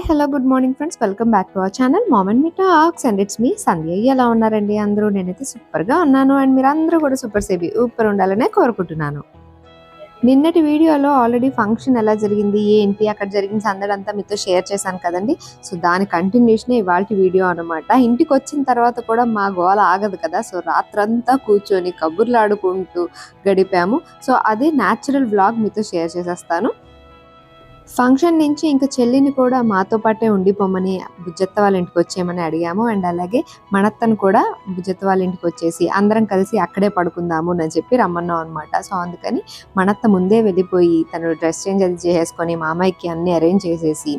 Hi hello good morning friends. Welcome back to our channel mom and me talks and it's me Sandhya. ఎలా ఉన్నారండి అందరూ? నేనైతే సూపర్గా ఉన్నాను. అండ్ మీరు అందరూ కూడా సూపర్ సేబీ ఊపర్ ఉండాలనే కోరుకుంటున్నాను. నిన్నటి వీడియోలో ఆల్రెడీ ఫంక్షన్ ఎలా జరిగింది ఏంటి అక్కడ జరిగిన సందడంతా మీతో షేర్ చేశాను కదండి. సో దాని కంటిన్యూషనే ఇవాళ వీడియో అనమాట ఇంటికి వచ్చిన తర్వాత కూడా మా గోల ఆగదు కదా. సో రాత్రంతా కూర్చొని కబుర్లు ఆడుకుంటూ గడిపాము. సో అదే న్యాచురల్ వ్లాగ్ మీతో షేర్ చేసేస్తాను. ఫంక్షన్ నుంచి ఇంకా చెల్లిని కూడా మాతో పాటే ఉండిపోమని బుజ్జత్త వాళ్ళ ఇంటికి వచ్చేయమని అడిగాము. అండ్ అలాగే మనత్తను కూడా బుజ్జత్త వాళ్ళ ఇంటికి వచ్చేసి అందరం కలిసి అక్కడే పడుకుందాము అని చెప్పి రమ్మన్నాం అనమాట సో అందుకని మనత్త ముందే వెళ్ళిపోయి తను డ్రెస్ చేంజ్ అది చేసేసుకొని మామయ్యకి అన్నీ అన్ని అరేంజ్ చేసేసి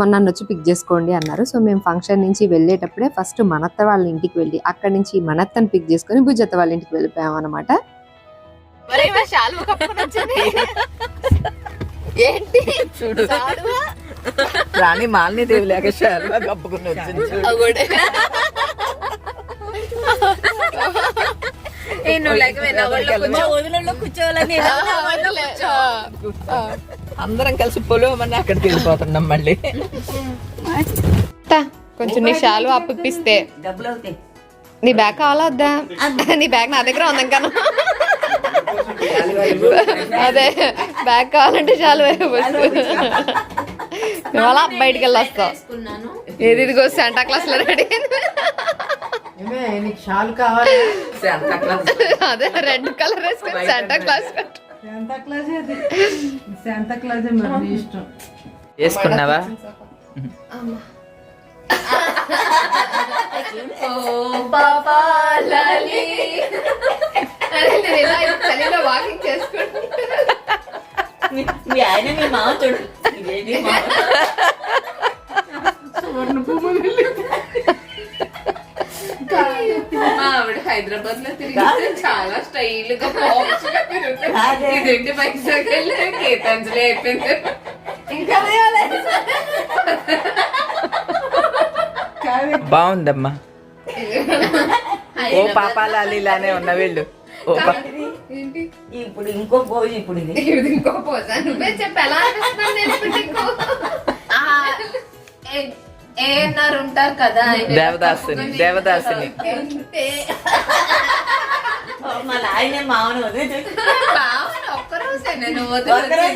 నన్ను వచ్చి పిక్ చేసుకోండి అన్నారు. సో మేము ఫంక్షన్ నుంచి వెళ్ళేటప్పుడే ఫస్ట్ మనత్త వాళ్ళ ఇంటికి వెళ్ళి అక్కడి నుంచి మనత్తను పిక్ చేసుకొని బుజ్జత్త వాళ్ళ ఇంటికి వెళ్ళిపోయాం అనమాట ఏంటి? చూడు? రాణి మాలిని దేవి లేక శాలువా కప్పుకుని వచ్చింది. అందరం కలిసి పొలవమని అక్కడికి వెళ్ళిపోతున్నాం మళ్ళీ. తా, కొంచెం నీ శాలువ అప్పిస్తే నీ బ్యాగ్ కావాలా వద్దా? నీ బ్యాగ్ నా దగ్గర ఉంది ఇంకా అదే బ్యాగ్ కావాలంటే నువ్వు అలా బయటికి వెళ్ళి వస్తావు ఏది ఇదిగో సెంటా క్లాస్లో రెడీ నీకు షాల్ కావాలి? శాంతా క్లాస్ అదే రెడ్ కలర్ వేసుకొని సెంటా క్లాస్ శాంతా క్లాస్ అది? శాంతా చలిలో వాకింగ్ మీ ఆయన మీ మామ చూడు. ఆవిడ హైదరాబాద్లో తిరిగితే చాలా స్టైల్గా. ఇదేంటి వైజాగ్ వెళ్ళి గీతాంజలి అయిపోయింది. ఇంకా బాగుందమ్మా. ఓ పాపాలాలి ఇలానే ఉన్న వీళ్ళు. ఇప్పుడు ఇంకో పోజు ఇప్పుడు ఇది. ఇది ఇంకో పోసా? నువ్వే చెప్పు ఎలా అనిపిస్తున్నావు నేను ఇప్పుడు నీకు? ఆ, ఏ- ఏఎన్ఆర్ ఉంటారు కదా ఆయన దేవదాసుని దేవదాసుని. మామను వదిలి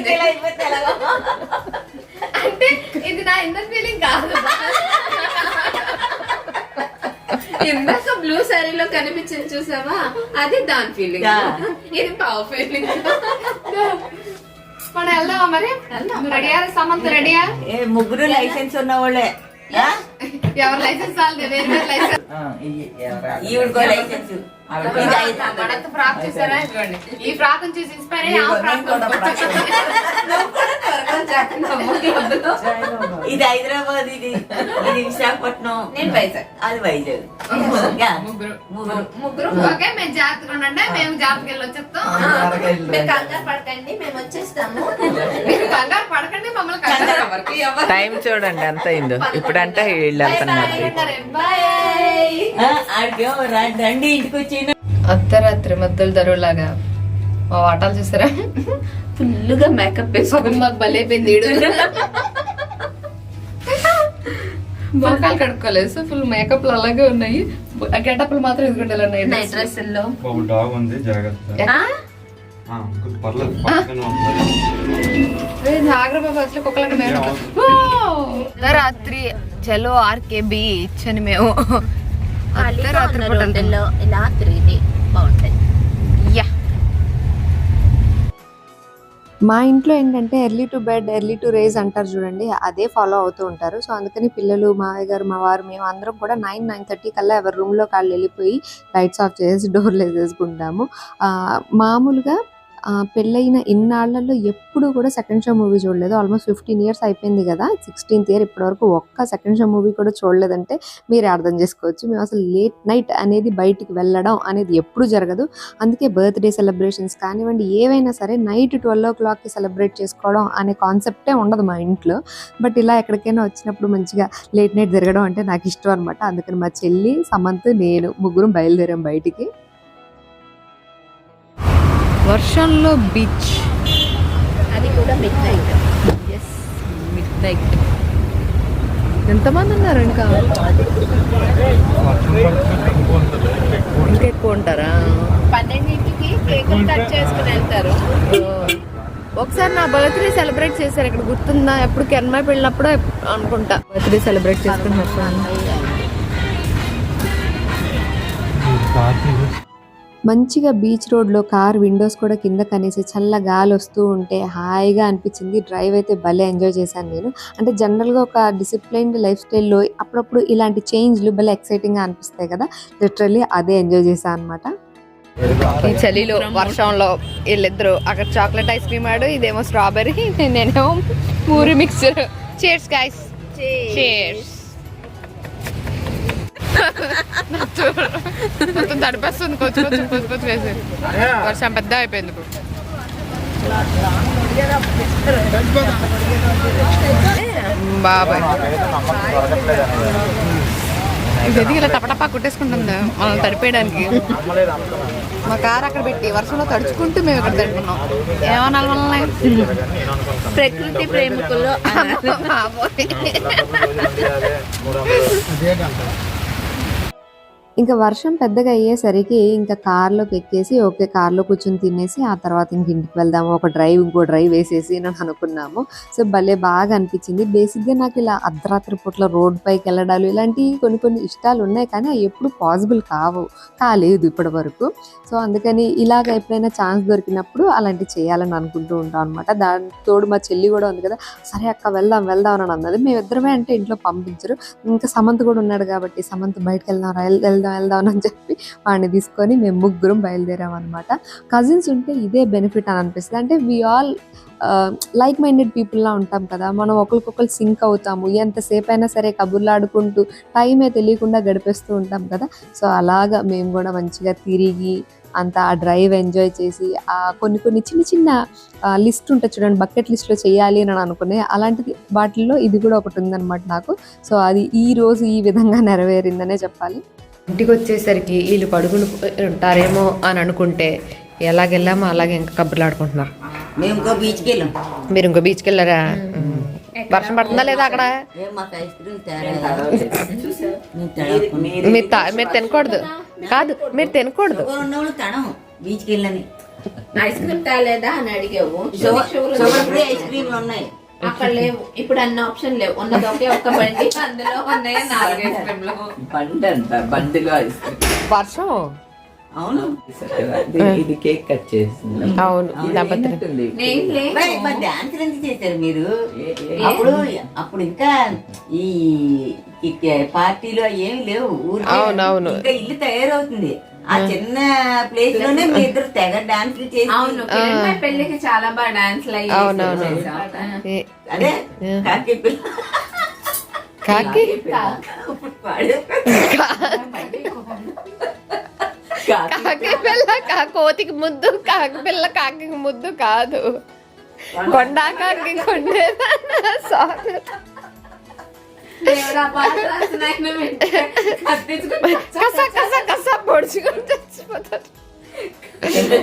నేను అయిపోతే ఎలాగో. అంటే ఇది నా ఇన్నర్ ఫీలింగ్ కాదు. ఇందాక బ్లూ శారీలో కనిపించింది చూసావా? అది దాని ఫీలింగ్. ఇది బావ ఫీలింగ్ మనం వెళ్దామా మరి? రెడీయా సమంత రెడీయా ఏ ముగ్గురు లైసెన్స్ ఉన్న వాళ్ళే? ఎవరి లైసెన్స్ వాళ్ళది? వేరే వేరే లైసెన్స్ ఈవిడకో లైసెన్స్ ఫ్రాక్ చూసారా ఈ ఫ్రాక్ చూసి ఇన్స్పైర్ అయ్యి ఆ ఫ్రాక్ ఇది హైదరాబాద్ ఇది ఇది విశాఖపట్నం. నేను వైజాగ్ అది వైజాగ్. ముగ్గురు. ముగ్గురు. ముగ్గురు. ఓకే మేము జాగ్రత్తగా ఉండండి. మేము జాగ్రత్తగా వెళ్ళి వచ్చేస్తాం మీరు కంగారు పడకండి మేము వచ్చేస్తాము. మీరు కంగారు పడకండి మమ్మల్ని కంగారు టైం చూడండి ఎంత అయిందో. ఇప్పుడంటే వీళ్ళు వెళ్తున్నారు రా- రండి ఇంటికి వచ్చి అర్ధరాత్రి మధ్యలో దరువులాగా మా వాటాలు చూసారా? ఫుల్గా మేకప్ వేసుకుని మాకు భలేపోయింది ఈడు. మొఖాలు కడుక్కోలేదు. సో ఫుల్ మేకప్ అలాగే ఉన్నాయి. గెటప్లు మాత్రం ఉన్నాయి. నైట్ డ్రెస్సుల్లో. డాగ్ ఉంది జాగ్రత్త. జాగ్రత్త అసలు కుక్కలకి రాత్రి చలో ఆర్కే బీచ్ అని మేము అర్ధరాత్రి. ఇలా తిరిగితే బాగుంటాయి మా ఇంట్లో ఏంటంటే early to bed early to raise అంటారు చూడండి. అదే ఫాలో అవుతూ ఉంటారు. సో అందుకని పిల్లలు మావయ్య గారు మా వారు మేము అందరం కూడా నైన్ నైన్ థర్టీ కల్లా ఎవరి రూమ్లో కాళ్ళు వెళ్ళిపోయి లైట్స్ ఆఫ్ చేసి డోర్లు వేసేసుకుంటాము ఆ, మామూలుగా పెళ్ళైన ఇన్నాళ్ళలో ఎప్పుడు కూడా సెకండ్ షో మూవీ చూడలేదు. ఆల్మోస్ట్ ఫిఫ్టీన్ ఇయర్స్ అయిపోయింది కదా. సిక్స్టీన్త్ ఇయర్ ఇప్పటివరకు ఒక్క సెకండ్ షో మూవీ కూడా చూడలేదంటే మీరే అర్థం చేసుకోవచ్చు. మేము అసలు లేట్ నైట్ అనేది బయటికి వెళ్ళడం అనేది ఎప్పుడు జరగదు. అందుకే బర్త్డే సెలబ్రేషన్స్ కానివ్వండి ఏవైనా సరే నైట్ ట్వెల్వ్ ఓ క్లాక్కి సెలబ్రేట్ చేసుకోవడం అనే కాన్సెప్టే ఉండదు మా ఇంట్లో. బట్ ఇలా ఎక్కడికైనా వచ్చినప్పుడు మంచిగా లేట్ నైట్ జరగడం అంటే నాకు ఇష్టం అనమాట అందుకని మా చెల్లి సమంత్ నేను ముగ్గురం బయలుదేరాం బయటికి. వర్షంలో బీచ్. అది కూడా midnight yes midnight ఎంతమంది ఉన్నారు ఇంకా? ఇంకా ఎక్కువ ఉంటారా? పన్నెండింటికి కేకులు కట్ చేసుకుని వెళ్తారు. ఒకసారి నా బర్త్డే సెలబ్రేట్ చేశారు. ఇక్కడ గుర్తుందా? ఎప్పుడు కెన్మా వెళ్ళినప్పుడు అనుకుంటా. బర్త్డే సెలబ్రేట్ చేసుకుంటున్నారు ఉంటుంది మంచిగా బీచ్ రోడ్లో కార్ విండోస్ కూడా కింద కనేసి చల్ల గాలి వస్తూ ఉంటే హాయిగా అనిపించింది. డ్రైవ్ అయితే భలే ఎంజాయ్ చేశాను నేను. అంటే జనరల్గా ఒక డిసిప్లైన్డ్ లైఫ్ స్టైల్లో అప్పుడప్పుడు ఇలాంటి చేంజ్లు భలే ఎక్సైటింగ్గా అనిపిస్తాయి కదా. లిటరల్లీ అదే ఎంజాయ్ చేశాను అనమాట ఈ చలిలో వర్షంలో వీళ్ళిద్దరు అక్కడ చాక్లెట్ ఐస్ క్రీమ్ ఆడు ఇదేమో స్ట్రాబెర్రీ నేనేమో puri mixture. Cheers guys cheers మొత్తం తడిపేస్తుంది కొంచెం కొంచెం కొంచెం కొంచెం వేసి వర్షం పెద్ద అయిపోయింది బాబాయ్ ఇది ఇలా టపటపా కుట్టేసుకుంటుందా మనం తడిపేయడానికి మా కార్ అక్కడ పెట్టి వర్షంలో తడుచుకుంటూ మేము ఇక్కడ తడుకున్నాం ఏమనాలి మనల్ని ప్రకృతి ప్రేమికులు ఇంకా వర్షం పెద్దగా అయ్యేసరికి ఇంకా కార్లోకి ఎక్కేసి ఓకే కార్లో కూర్చొని తినేసి ఆ తర్వాత ఇంక ఇంటికి వెళ్దాము. ఒక డ్రైవ్ ఇంకో డ్రైవ్ వేసేసి అని అనుకున్నాము. సో భలే బాగా అనిపించింది. బేసిక్గా నాకు ఇలా అర్ధరాత్రి పూట్ల రోడ్ పైకి వెళ్ళడాలు ఇలాంటివి కొన్ని కొన్ని ఇష్టాలు ఉన్నాయి. కానీ అవి ఎప్పుడు పాసిబుల్ కావు కాలేదు ఇప్పటి వరకు. సో అందుకని ఇలాగ ఎప్పుడైనా ఛాన్స్ దొరికినప్పుడు అలాంటివి చేయాలని అనుకుంటూ ఉంటాం అనమాట దాని తోడు మా చెల్లి కూడా ఉంది కదా సరే అక్క వెళ్దాం వెళ్దాం అని అన్నది. మేమిద్దరమే అంటే ఇంట్లో పంపించరు. ఇంకా సమంత్ కూడా ఉన్నాడు కాబట్టి సమంత్ బయటకు వెళ్దాం వెళ్దాం వెళ్దాం వెళ్దాం అని చెప్పి వాడిని తీసుకొని మేము ముగ్గురం బయలుదేరాం అనమాట కజిన్స్ ఉంటే ఇదే బెనిఫిట్ అని అనిపిస్తుంది. అంటే వి ఆల్ లైక్ మైండెడ్ పీపుల్లా ఉంటాం కదా. మనం ఒకరికొకరు సింక్ అవుతాము. ఎంతసేపు అయినా సరే కబుర్లాడుకుంటూ టైమే తెలియకుండా గడిపేస్తూ ఉంటాం కదా. సో అలాగా మేము కూడా మంచిగా తిరిగి అంత ఆ డ్రైవ్ ఎంజాయ్ చేసి ఆ కొన్ని కొన్ని చిన్న చిన్న లిస్ట్ ఉంటుంది చూడండి బకెట్ లిస్ట్లో చేయాలి అని అనుకునే అలాంటిది వాటిల్లో ఇది కూడా ఒకటి ఉందన్నమాట నాకు. సో అది ఈ రోజు ఈ విధంగా నెరవేరిందనే చెప్పాలి. ఇంటికి వచ్చేసరికి వీళ్ళు పడుకుని ఉంటారేమో అని అనుకుంటే ఎలాగెళ్ళామో అలాగే ఇంకా కబుర్లు ఆడుకుంటున్నారు మేము ఇంకో బీచ్కి వెళ్ళాం. మీరు ఇంకో బీచ్కి వెళ్ళారా? వర్షం పడుతుందా లేదా అక్కడ? మీరు తినకూడదు. కాదు మీరు తినకూడదు. బీచ్కి వెళ్ళని. ఐస్ క్రీమ్ తేలేదా అని అడిగావు. ఐస్ క్రీమ్లు ఉన్నాయి. అక్కడ లేవు. ఇప్పుడు అన్ని ఆప్షన్ లేవు. ఉన్నది ఒకే ఒక్క బండి అందులో ఉన్నాయి నాలుగు ఐస్ క్రీమ్లు బండి అంట బండిలో ఐస్ క్రీమ్. వర్షం? అవును. ఇది- కేక్ కట్ చేసింది. అవును. డాన్స్ ఎందుకు చేశారు మీరు? అప్పుడు అప్పుడు ఇంకా ఈ ఈ పార్టీలు ఏమి లేవు. అవునవును. ఇంకా ఇల్లు తయారవుతుంది. ఆ చిన్న ప్లేస్లోనే మీ ఇద్దరు తెగ డాన్స్లు చేసి అవును పెళ్ళికి చాలా బాగా డాన్స్ అవునవును. అదే కాకి పిల్ల. కాకి? కాకి పిల్ల. కా కోతికి ముద్దు కాకి పిల్ల కాకి ముద్దు కాదు. కొండ కాకి కొండే సారీ. కస కస కస పొడుచుకొని చచ్చిపోతారు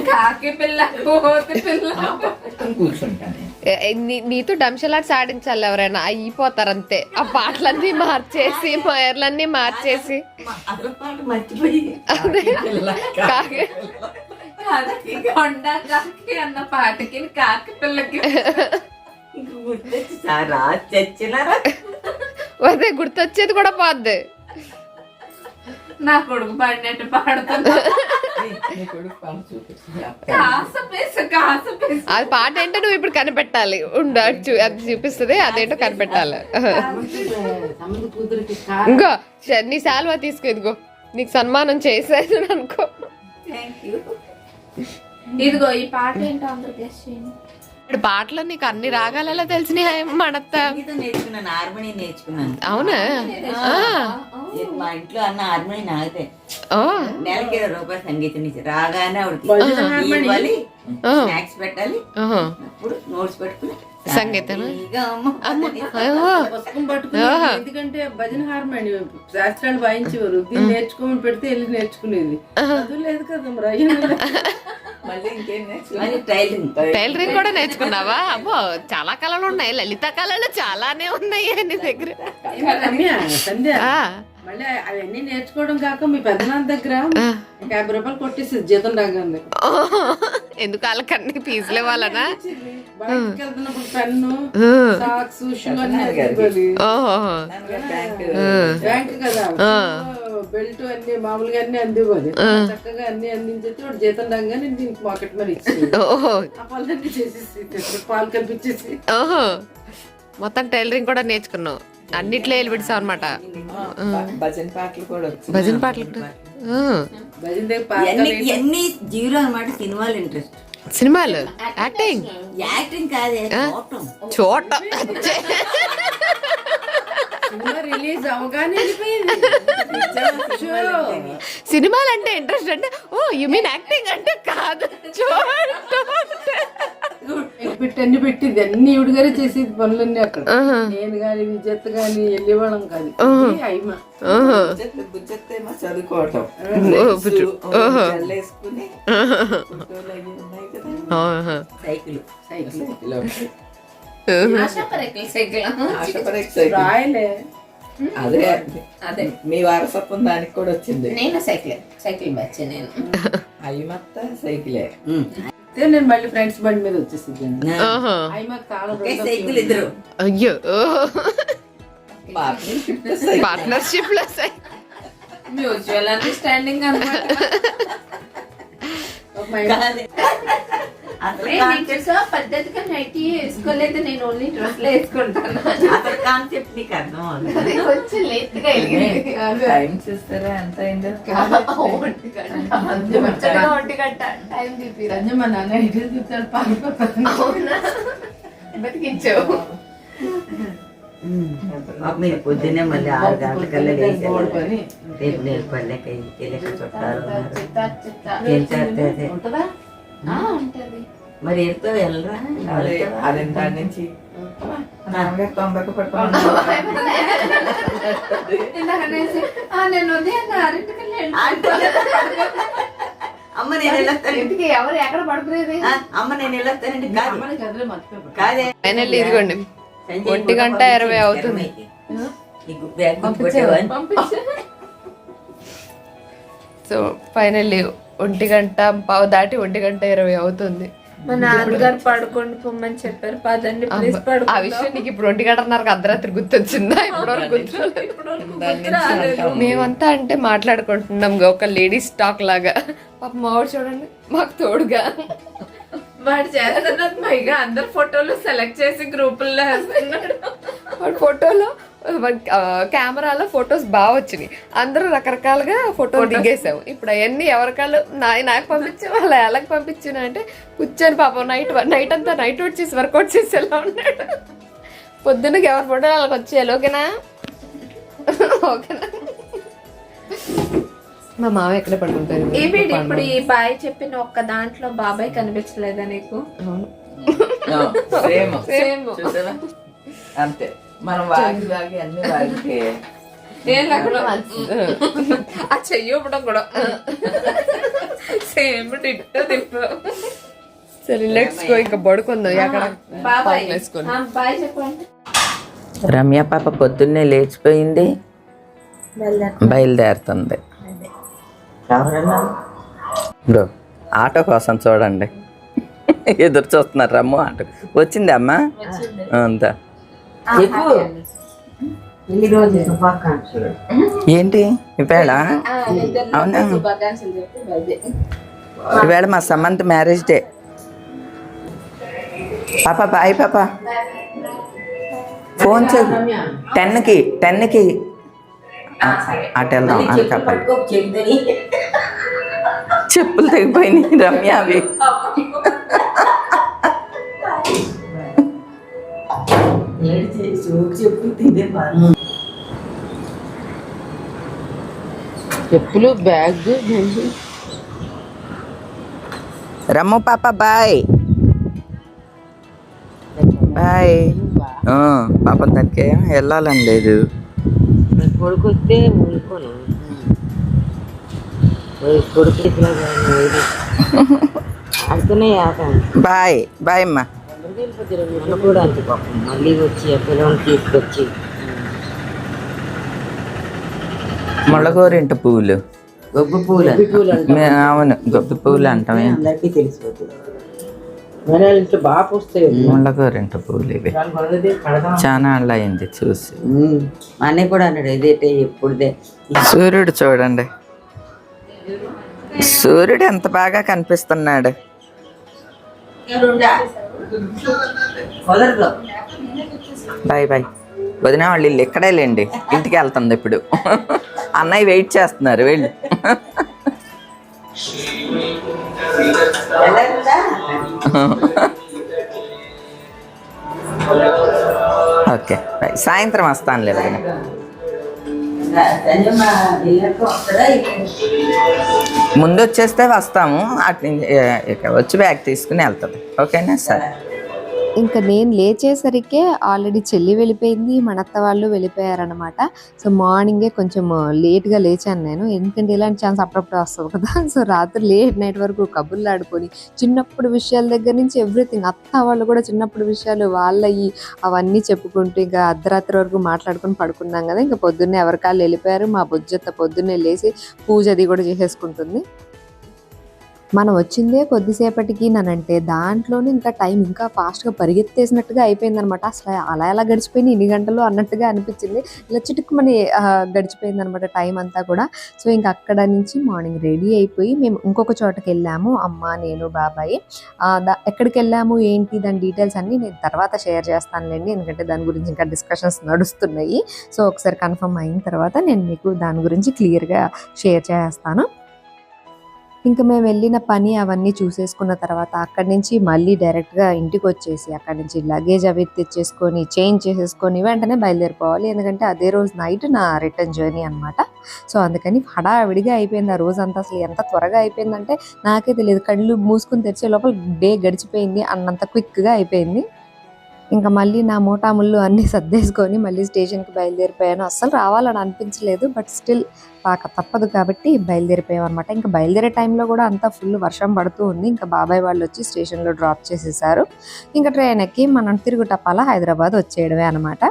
కాకి పిల్ల కోతి పిల్ల కూర్చుంటాను ఏ- ఏ, నీ- నీతో డంషలాట్ సాడించాలి ఎవరైనా అయిపోతారు అంతే ఆ పాటలన్నీ మార్చేసి మయర్లన్నీ మార్చేసి అన్న పాటకి కాకి పిల్లకి చచ్చినారా అదే గుర్తొచ్చేది కూడా పోద్ది. నా కొడుకు పాడినట్టు పాడుతున్నా. పేసు అది పాట ఏంటో నువ్వు ఇప్పుడు కనిపెట్టాలి. ఉండు అది చూ- అది చూపిస్తుంది అదేంటో కనిపెట్టాలి. ఇంకో నీ శాల్వా తీసుకో ఇదిగో. నీకు సన్మానం చేసేది అనుకో. ఇదిగో ఈ పాట ఏంటో అందరు గెస్ట్ చేయండి. ఇప్పుడు పాటలు నీకు అన్ని రాగాలలో తెలిసినాయి మడత సంగీతం నేర్చుకున్నాను హార్మోని నేర్చుకున్నాను. అవునా? మా ఇంట్లో అన్న హార్మోని నెలకి ఇరవై రూపాయలు సంగీతం ఇచ్చి రాగానే ఆవిడకి స్నాక్స్ పెట్టాలి. అప్పుడు నోట్స్ పెట్టుకుని సంగీతం? ఎందుకంటే భజన హార్మోని శాస్త్రాలు వాయించేవారు. దీన్ని నేర్చుకోమని పెడితే వెళ్ళి నేర్చుకునేది. లేదు కదా మరి టైలరింగ్. కూడా నేర్చుకున్నావా? అబ్బో చాలా కళలు ఉన్నాయి. లలిత కళలు చాలానే ఉన్నాయి నీ దగ్గర. మళ్ళీ అవన్నీ నేర్చుకోవడం కాక మీ పెద్దనాన్న దగ్గర యాభై రూపాయలు కొట్టేసి జీతం రాగానే. ఓహో, ఎందుకు వాళ్ళకన్నీ ఫీజులు ఇవ్వాలనా? బెల్ట్ అన్ని మామూలుగా అన్ని అందివ్వాలి. చక్కగా అన్ని అందించేసి వాడు జీతం రాగానే దీనికి పాకెట్ మరి ఇచ్చి చేసేసి పాలు కల్పించేసి. మొత్తం టైలరింగ్ కూడా నేర్చుకున్నావు. అన్నిట్లో వెళ్ళిపెట్టావు అనమాట భజన పాటలు కూడా భజన పాటలు కూడా. జీరో అన్నమాట సినిమాలు ఇంట్రెస్ట్. సినిమాలు? యాక్టింగ్ యాక్టింగ్ కాదే చూడటం. చోట రిలీజ్ అవగానే సినిమాలు అంటే ఇంట్రెస్ట్ అంటే ఓ యు మీన్ యాక్టింగ్ అంటే కాదు చూడటం. పెట్టి అన్ని పెట్టింది అన్ని ఈవిడ గారే చేసేది పనులన్నీ అక్కడ. నేను గాని విజేత గాని వెళ్ళేవాళ్ళం కాదు. అయిమ చదువుకోవటం. సైకిల్ సైకిల్ అదే. అదే. మీ వారసత్వం దానికి కూడా వచ్చింది. నేను సైకిల్ సైకిల్ బ్యాచ్ నేను. అవి మొత్తం సైకిలే. నేను మళ్ళీ ఫ్రెండ్స్ బండి మీద వచ్చేసింది సైకిల్ ఇద్దరు. అయ్యో. పార్ట్నర్షిప్లో మ్యూచువల్ అండర్స్టాండింగ్ అనమాట పద్ధతిగా నైటీ వేసుకోలేదు నేను ఓన్లీ డ్రెస్లు వేసుకుంటాను. అసలు కాన్సెప్ట్ నీకు అర్థం అవుతుంది? అది కొంచెం లేట్గా వెలిగింది టైం చూస్తారా? ఎంత అయిందో? ఒంటి గంట. టైం మా నాన్న ఇటు చూస్తాడు? బతికించావు. మీరు పొద్దున్నే మళ్ళీ ఆరు గంటలకల్లా లేచారు. బోర్డు పని. రేపు నేను పల్లెక తెలియక చుట్టాలు ఉన్నారు. మరి వెళ్తా వెళ్ళరా? అదే నుంచి. నాన్నగారు తొందరగా. అమ్మ నేను వెళ్ళొస్తాను. ఇంటికి ఎవరు ఎక్కడ పడుకునేది? అమ్మ నేను వెళ్ళొస్తానండి. కాదు. ఇదిగోండి. ఒంటి గంట ఇరవై అవుతుంది. సో ఫైనల్లీ ఒంటి గంట పావు దాటి ఒంటి గంట ఇరవై అవుతుంది. మా నాన్నగారు పడుకోండి పొమ్మని చెప్పారు. పదండి ప్లీజ్ అబ్బా, ఆ విషయం నీకు ఇప్పుడు ఒంటి గంటన్నరకు అర్ధరాత్రి గుర్తొచ్చిందా? ఇప్పుడు వరకు గుర్తురాలేదు. మేమంతా అంటే మాట్లాడుకుంటున్నాం ఒక లేడీస్ టాక్ లాగా. పాప మావాడు చూడండి మాకు తోడుగా. వాడు చేస్తున్నది పైగా అందరు ఫోటోలు సెలెక్ట్ చేసి గ్రూపుల్లో వేస్తున్నాడు. వాడు ఫోటోలో కెమెరాలో ఫొటోస్ బాగా వచ్చినాయి. అందరూ రకరకాలుగా ఫోటోలు దిగేసాం ఇప్పుడు అవన్నీ ఎవరికాళ్ళు నా నాకు పంపించు వాళ్ళ వాళ్ళకి పంపించిన అంటే కూర్చొని పాపం నైట్ నైట్ అంతా నైట్ అవుట్ చేసి వర్కౌట్ చేసి ఎలా ఉన్నాడు? పొద్దున్నకి ఎవరి ఫోటోలు వాళ్ళకి వచ్చేయాలి ఓకేనా ఓకేనా మా మామ ఎక్కడ పడుకుంటారు? ఇప్పుడు ఈ బాయ్ చెప్పిన ఒక్క దాంట్లో బాబాయ్ కనిపించలేదా నీకు? అవును. సేమ్ సేమ్ చూసావా? అంతే. మనం వాగి వాగి అన్ని వాగితే ఏం లేకుండా ఆ చెయ్యి ఇవ్వడం కూడా. సేమ్ డిట్టో తిప్పు సరే లెట్స్ గో ఇంకా పడుకుందాం. చెప్పండి. రమ్య పాప పొద్దున్నే లేచిపోయింది. బయలుదేరుతుంది. బ్రో ఆటో కోసం చూడండి. ఎదురు చూస్తున్నారు రమ్ము ఆటో. వచ్చింది అమ్మా? అంతా. చెప్పు శుభాకాంక్షలు ఏంటి? ఇవాళ అవునా. ఇవాళ మా సమంత్ మ్యారేజ్ డే. పాప బాయ్ పాప. ఫోన్ చే టెన్కి టెన్కి. అటు వెళ్దాం అని చెప్పాలి పట్టుకో చెందని చెప్పులు తెగిపోయినాయి రమ్య అవి. చెప్పులు బ్యాగ్ రమ్ము పాప బాయ్ బాయ్ ఆ, పాపం దానికి ఏం వెళ్ళాలని లేదు కొడుకు వస్తే ఊరుకోను కొడుకు బాయ్ బాయ్ అమ్మా మొన్న కూడా అంతే పాపం మళ్ళీ వచ్చి ఆ పిల్లల్ని తీసుకొచ్చి ముళ్ళగోరింట పువ్వులు గొబ్బు పూలు మే- అవును గొప్ప పువ్వులు అంటామే అందరికీ తెలిసిపోతుంది ఇంట్లో బాగా పూస్తాయి ముళ్ళగోరింట పువ్వులు ఇవి. చాలా అలా అయింది చూసి. ఉమ్. మా అన్నయ్య కూడా అన్నాడు ఇదేటే ఎప్పుడుదే సూర్యుడు చూడండి. సూర్యుడు ఎంత బాగా కనిపిస్తున్నాడు. బాయ్ బాయ్ వదిన వాళ్ళు ఇల్లు ఇక్కడే లేండి. ఇంటికి వెళ్తుంది ఇప్పుడు. అన్నయ్య వెయిట్ చేస్తున్నారు వెళ్ళి. ఓకే బాయ్ సాయంత్రం వస్తాను లేదు ముందు వచ్చేస్తే వస్తాము. అటు ఇక వచ్చి బ్యాగ్ తీసుకుని వెళ్తుంది ఓకేనా? సరే. ఇంకా నేను లేచేసరికే ఆల్రెడీ చెల్లి వెళ్ళిపోయింది మన అత్త వాళ్ళు వెళ్ళిపోయారనమాట సో మార్నింగే కొంచెం లేట్గా లేచాను నేను. ఎందుకంటే ఇలాంటి ఛాన్స్ అప్పుడప్పుడు వస్తుంది కదా. సో రాత్రి లేట్ నైట్ వరకు కబుర్లు ఆడుకొని చిన్నప్పుడు విషయాల దగ్గర నుంచి ఎవ్రీథింగ్ అత్త వాళ్ళు కూడా చిన్నప్పుడు విషయాలు వాళ్ళవి అవన్నీ చెప్పుకుంటూ ఇంకా అర్ధరాత్రి వరకు మాట్లాడుకొని పడుకున్నాం కదా. ఇంకా పొద్దున్నే ఎవరికాళ్ళు వెళ్ళిపోయారు మా బుజ్జత్త పొద్దున్నే లేచి పూజ అది కూడా చేసేసుకుంటుంది. మనం వచ్చిందే కొద్దిసేపటికి ననంటే దాంట్లోనే ఇంకా టైం ఇంకా ఫాస్ట్గా పరిగెత్తేసినట్టుగా అయిపోయిందనమాట. అసలు అలా ఎలా గడిచిపోయింది ఇన్ని గంటలు అన్నట్టుగా అనిపించింది. ఇలా చిటుక్కుమని మన గడిచిపోయిందనమాట టైం అంతా కూడా. సో ఇంకా అక్కడ నుంచి మార్నింగ్ రెడీ అయిపోయి మేము ఇంకొక చోటకి వెళ్ళాము. అమ్మ నేను బాబాయ్. దా- ఎక్కడికి వెళ్ళాము? ఏంటి? దాని డీటెయిల్స్ అన్ని నేను తర్వాత షేర్ చేస్తానులేండి. ఎందుకంటే దాని గురించి ఇంకా డిస్కషన్స్ నడుస్తున్నాయి. సో ఒకసారి కన్ఫర్మ్ అయిన తర్వాత నేను మీకు దాని గురించి క్లియర్గా షేర్ చేస్తాను. ఇంకా మేము వెళ్ళిన పని అవన్నీ చూసేసుకున్న తర్వాత అక్కడి నుంచి మళ్ళీ డైరెక్ట్గా ఇంటికి వచ్చేసి అక్కడి నుంచి లగేజ్ అవి తెచ్చేసుకొని చేంజ్ చేసేసుకొని వెంటనే బయలుదేరిపోవాలి. ఎందుకంటే అదే రోజు నైట్ నా రిటర్న్ జర్నీ అనమాట సో అందుకని హడావిడిగా అయిపోయింది ఆ రోజు అంతా అసలు ఎంత త్వరగా అయిపోయిందంటే నాకే తెలియదు. కళ్ళు మూసుకుని తెరిచే లోపల డే గడిచిపోయింది అన్నంత క్విక్గా అయిపోయింది. ఇంకా మళ్ళీ నా మోటాముళ్ళు అన్నీ సర్దేసుకొని మళ్ళీ స్టేషన్కి బయలుదేరిపోయాను. అస్సలు రావాలని అనిపించలేదు బట్ స్టిల్ పాక తప్పదు కాబట్టి బయలుదేరిపోయాం అనమాట ఇంకా బయలుదేరే టైంలో కూడా అంతా ఫుల్ వర్షం పడుతూ ఉంది. ఇంకా బాబాయ్ వాళ్ళు వచ్చి స్టేషన్లో డ్రాప్ చేసేసారు. ఇంకా ట్రైన్ ఎక్కి మనం తిరుగుటప్పాల హైదరాబాద్ వచ్చేయడమే అనమాట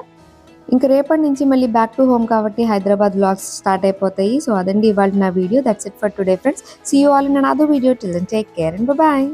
ఇంకా రేపటి నుంచి మళ్ళీ బ్యాక్ టు హోమ్ కాబట్టి హైదరాబాద్ బ్లాగ్స్ స్టార్ట్ అయిపోతాయి. సో అదండి ఇవాళ నా video. That's it for today friends see you all in another video till take care and bye